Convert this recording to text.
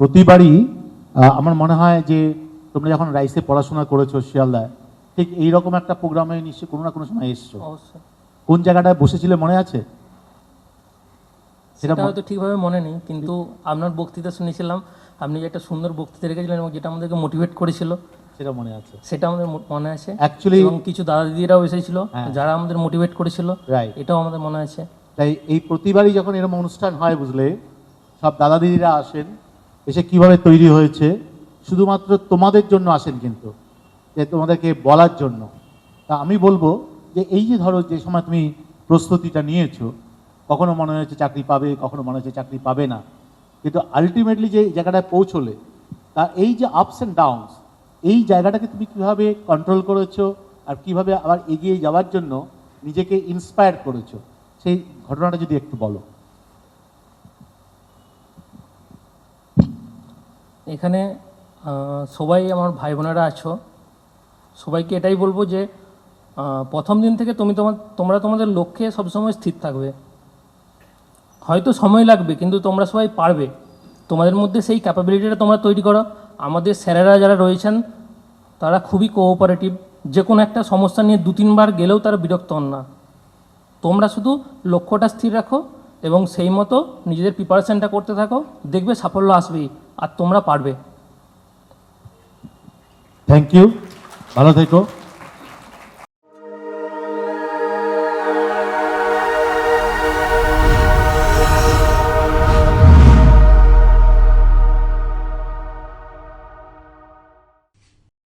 প্রতিবারই আমার মনে হয় যে তোমরা যখন রাইসে পড়াশোনা করেছ শিয়ালদায় ঠিক এইরকম একটা প্রোগ্রামে নিশ্চয়ই কোনো না কোনো সময় এসছো। কোন জায়গাটায় বসেছিলে মনে আছে? সেটা হয়তো ঠিকভাবে মনে নেই কিন্তু আপনার বক্তৃতা শুনেছিলাম আপনি যে একটা সুন্দর বক্তৃতা রেখেছিলেন এবং যেটা আমাদেরকে মোটিভেট করেছিল সেটা মনে আছে। সেটা আমাদের মনে আছে। অ্যাকচুয়ালি এবং কিছু দাদা দিদিরাও এসেছিল হ্যাঁ। যারা আমাদের মোটিভেট করেছিল রাইট এটাও আমাদের মনে আছে। তাই এই প্রতিবারই যখন এরকম অনুষ্ঠান হয় বুঝলে সব দাদা দিদিরা আসেন এসে কীভাবে তৈরি হয়েছে? শুধুমাত্র তোমাদের জন্য আসেন কিন্তু, যে তোমাদেরকে বলার জন্য। তা আমি বলব যে এই যে ধরো, যে সময় তুমি প্রস্তুতিটা নিয়েছো, কখনো মনে হয়েছে চাকরি পাবে, কখনো মনে হচ্ছে চাকরি পাবে না। কিন্তু আলটিমেটলি যে জায়গাটায় পৌঁছলে, তা এই যে আপস অ্যান্ড ডাউনস এই জায়গাটাকে তুমি কীভাবে কন্ট্রোল করেছ আর কীভাবে আবার এগিয়ে যাওয়ার জন্য নিজেকে ইন্সপায়ার করেছ, সেই ঘটনাটা যদি একটু বলো। এখানে সবাই আমার ভাই বোনেরা আছো। সবাইকে এটাই বলব যে প্রথম দিন থেকে তুমি তোমার তোমরা তোমাদের লক্ষ্যে সবসময় স্থির থাকবে। হয়তো সময় লাগবে, কিন্তু তোমরা সবাই পারবে। তোমাদের মধ্যে সেই ক্যাপাবিলিটিটা তোমরা তৈরি করো। আমাদের স্যারেরা যারা রয়েছেন, তারা খুবই কোঅপারেটিভ যে কোনো একটা সমস্যা নিয়ে দু তিনবার গেলেও তারা বিরক্ত হন না। তোমরা শুধু লক্ষ্যটা স্থির রাখো এবং সেই মতো নিজেদের প্রিপারেশনটা করতে থাকো, দেখবে সাফল্য আসবেই আর তোমরা পারবে। থ্যাংক ইউ ভালো থেকো।